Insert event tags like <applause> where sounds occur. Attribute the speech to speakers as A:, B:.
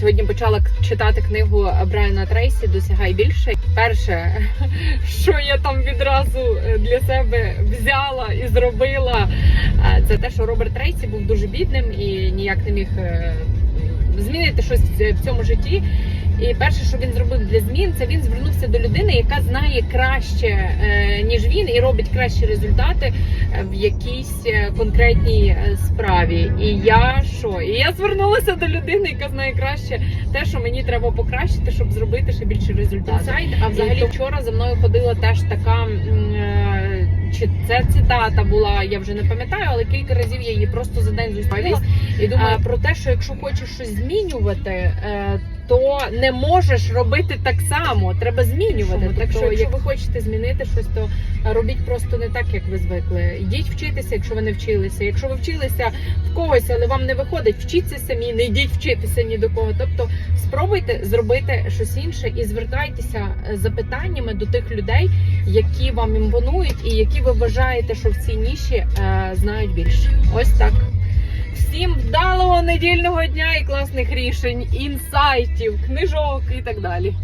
A: Сьогодні почала читати книгу Брайана Трейсі Досягай більше. Перше, <laughs> що я там відразу е, для себе взяла і зробила, е, це те, що Роберт Трейсі був дуже бідним і ніяк не міг е, змінити щось в цьому житті. І перше, що він зробив для змін, це він звернувся до людини, яка знає краще е, ніж він, і робить кращі результати е, в якійсь е, конкретній справі. І я що? І я звернулася до людини, яка знає краще те, що мені треба покращити, щоб зробити ще більше результатів. А взагалі вчора за мною ходила теж така. Чи це цитата була, я вже не пам'ятаю, але кілька разів я її просто за день зустріла і думаю про те, що якщо хочеш щось змінювати, е, то не можеш робити так само. Треба змінювати. Так що, якщо ви хочете змінити щось, то робіть просто не так, як ви звикли. Йдіть вчитися, якщо ви не вчилися. Якщо ви вчилися в когось, але вам не виходить, вчіться самі, не йдіть вчитися ні до кого. Тобто спробуйте зробити щось інше і звертайтеся з запитаннями до тих людей, які вам імпонують, і які ви вважаєте, що в цій ніші е, знають більше. Ось так. Всім вдалого недільного дня і класних рішень, інсайтів, книжок і так далі.